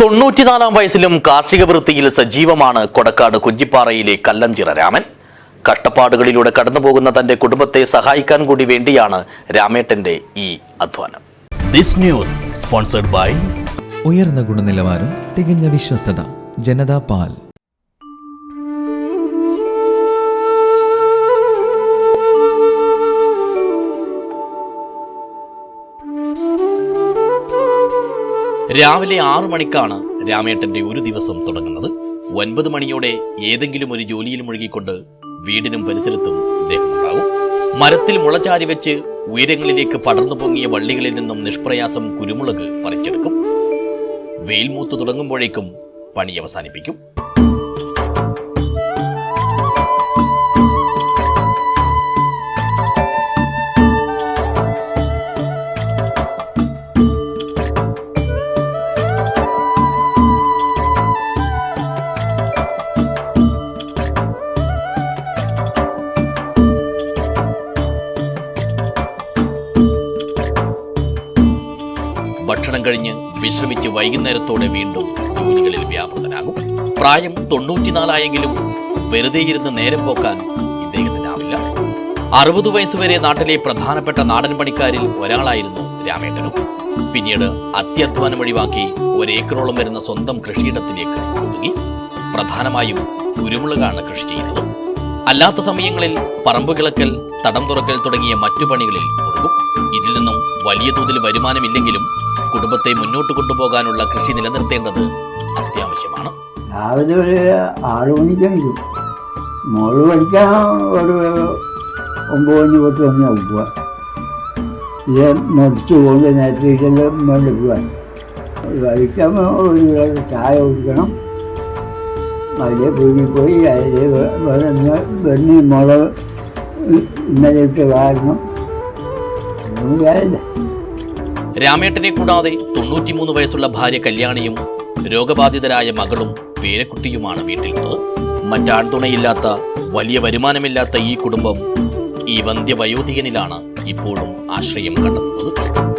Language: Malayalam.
തൊണ്ണൂറ്റിനാലാം വയസ്സിലും കാർഷിക വൃത്തിയിൽ സജീവമാണ് കൊടക്കാട് കുഞ്ഞിപ്പാറയിലെ കല്ലംചിറ രാമൻ. കഷ്ടപ്പാടുകളിലൂടെ കടന്നുപോകുന്ന തന്റെ കുടുംബത്തെ സഹായിക്കാൻ കൂടി വേണ്ടിയാണ് രാമേട്ടന്റെ ഈ അധ്വാനം. ദിസ് ന്യൂസ് സ്പോൺസർഡ് ബൈ ഉയർന്ന ഗുണനിലവാരം തികഞ്ഞ വിശ്വസ്തത ജനതാ പാൽ. രാവിലെ ആറു മണിക്കാണ് രാമേട്ടന്റെ ഒരു ദിവസം തുടങ്ങുന്നത്. ഒൻപത് മണിയോടെ ഏതെങ്കിലും ഒരു ജോലിയിൽ മുഴുകിക്കൊണ്ട് വീടിനും പരിസരത്തും ഇദ്ദേഹം ഉണ്ടാകും മരത്തിൽ മുളചാരി വെച്ച് ഉയരങ്ങളിലേക്ക് പടർന്നു പൊങ്ങിയ വള്ളികളിൽ നിന്നും നിഷ്പ്രയാസം കുരുമുളക് പറിച്ചെടുക്കും. വെയിൽ മൂത്ത് തുടങ്ങുമ്പോഴേക്കും പണി അവസാനിപ്പിക്കും. ഭക്ഷണം കഴിഞ്ഞ് വിശ്രമിച്ച് വൈകുന്നേരത്തോടെ വീണ്ടും ജോലികളിൽ വ്യാപൃതനാകും. പ്രായം തൊണ്ണൂറ്റിനാലായെങ്കിലും വെറുതെ ഇരുന്ന് നേരം പോക്കാൻ ഇദ്ദേഹത്തിനാവില്ല അറുപത് വയസ്സുവരെ നാട്ടിലെ പ്രധാനപ്പെട്ട നാടൻ പണിക്കാരിൽ ഒരാളായിരുന്നു രാമേട്ടനും. പിന്നീട് അത്യധ്വാനം ഒഴിവാക്കി ഒരേക്കറോളം വരുന്ന സ്വന്തം കൃഷിയിടത്തിലേക്ക് ഒതുങ്ങി. പ്രധാനമായും കുരുമുളകാണ് കൃഷി ചെയ്യുന്നത്. അല്ലാത്ത സമയങ്ങളിൽ പറമ്പ് കിളക്കൽ തടം തുറക്കൽ തുടങ്ങിയ മറ്റു പണികളിൽ മുഴുകും. ഇതിൽ നിന്നും വലിയ തോതിൽ വരുമാനമില്ലെങ്കിലും കുടുംബത്തെ മുന്നോട്ട് കൊണ്ടുപോകാനുള്ള കൃഷി നിലനിർത്തേണ്ടത് അത്യാവശ്യമാണ്. ചായ കുടിക്കണം. പോയി പോയി അതിലെ വെണ്ണി മുളക് രാമേട്ടനെ കൂടാതെ തൊണ്ണൂറ്റിമൂന്ന് വയസ്സുള്ള ഭാര്യ കല്യാണിയും രോഗബാധിതരായ മകളും പേരക്കുട്ടിയുമാണ് വീട്ടിലുള്ളത് മറ്റാൺതുണയില്ലാത്ത വലിയ വരുമാനമില്ലാത്ത ഈ കുടുംബം ഈ വന്ധ്യവയോധികനിലാണ് ഇപ്പോഴും ആശ്രയം കണ്ടെത്തുന്നത്.